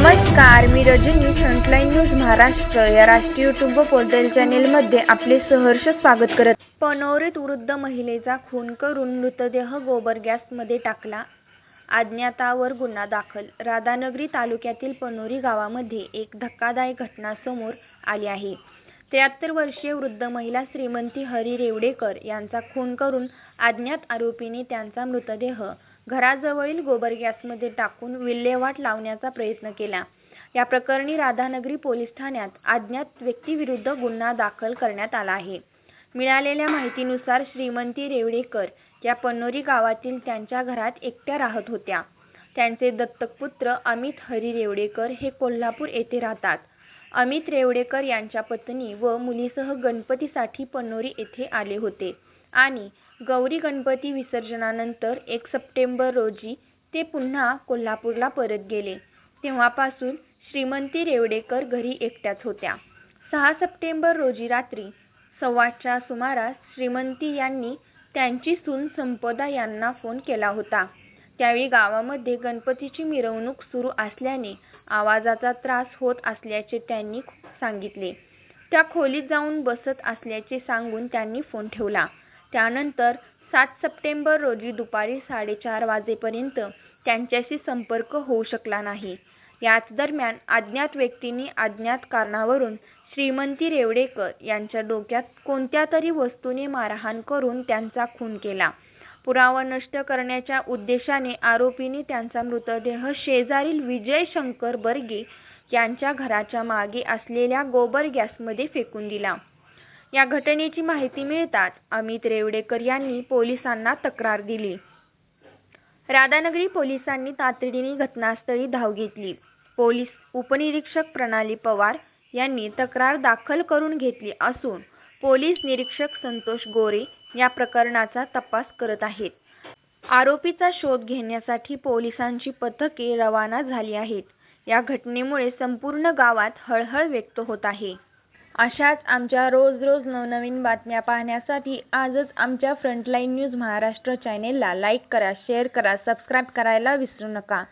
नमस्कार मी Rajani frontline news Maharashtra या राष्ट्रीय युट्यूब पोर्टल चॅनेलमध्ये आपले सहर्ष स्वागत करत पनोरीत वृद्ध महिलेचा खून करून मृतदेह गोबर गॅसमध्ये टाकला. अज्ञातावर गुन्हा दाखल. राधानगरी तालुक्यातील पनोरी गावामध्ये एक धक्कादायक घटना समोर आली आहे. त्र्याहत्तर वर्षीय वृद्ध महिला श्रीमंती हरी रेवडेकर यांचा खून करून अज्ञात आरोपीने त्यांचा मृतदेह घराजवळील गोबर गॅसमध्ये टाकून विल्हेवाट लावण्याचा प्रयत्न केला. या प्रकरणी राधानगरी पोलीस ठाण्यात अज्ञात व्यक्तीविरुद्ध गुन्हा दाखल करण्यात आला आहे. मिळालेल्या माहितीनुसार श्रीमंती रेवडेकर या पनोरी गावातील त्यांच्या घरात एकट्या राहत होत्या. त्यांचे दत्तक पुत्र अमित हरी रेवडेकर हे कोल्हापूर येथे राहतात. अमित रेवडेकर यांच्या पत्नी व मुलीसह गणपतीसाठी पनोरी येथे आले होते. आणि गौरी गणपती विसर्जनानंतर एक सप्टेंबर रोजी ते पुन्हा कोल्हापूरला परत गेले. तेव्हापासून श्रीमंती रेवडेकर घरी एकट्याच होत्या. सहा सप्टेंबर रोजी रात्री सव्वाच्या सुमारास श्रीमंती यांनी त्यांची सून संपदा यांना फोन केला होता. त्यावेळी गावामध्ये गणपतीची मिरवणूक सुरू असल्याने आवाजाचा त्रास होत असल्याचे त्यांनी सांगितले. त्या खोलीत जाऊन बसत असल्याचे सांगून त्यांनी फोन ठेवला. त्यानंतर सात सप्टेंबर रोजी दुपारी साडेचार वाजेपर्यंत त्यांच्याशी संपर्क होऊ शकला नाही. याच दरम्यान अज्ञात व्यक्तींनी अज्ञात कारणावरून श्रीमंती रेवडेकर यांच्या डोक्यात कोणत्या तरी वस्तूने मारहाण करून त्यांचा खून केला. पुरावा नष्ट करण्याच्या उद्देशाने आरोपींनी त्यांचा मृतदेह शेजारील विजय शंकर बर्गे यांच्या घराच्या मागे असलेल्या गोबर गॅसमध्ये फेकून दिला. या घटनेची माहिती मिळताच अमित रेवडेकर यांनी पोलिसांना तक्रार दिली. राधानगरी पोलिसांनी तातडीने घटनास्थळी धाव घेतली. पोलीस उपनिरीक्षक प्रणाली पवार यांनी तक्रार दाखल करून घेतली असून पोलीस निरीक्षक संतोष गोरे या प्रकरणाचा तपास करत आहेत. आरोपीचा शोध घेण्यासाठी पोलिसांची पथके रवाना झाली आहेत. या घटनेमुळे संपूर्ण गावात हळहळ व्यक्त होत आहे. अशाच आमच्या रोज रोज नवनवीन बातम्या पाहण्यासाठी आजच आमच्या फ्रंटलाईन न्यूज महाराष्ट्र चॅनेलला लाईक करा शेअर करा सबस्क्राईब करायला विसरू नका.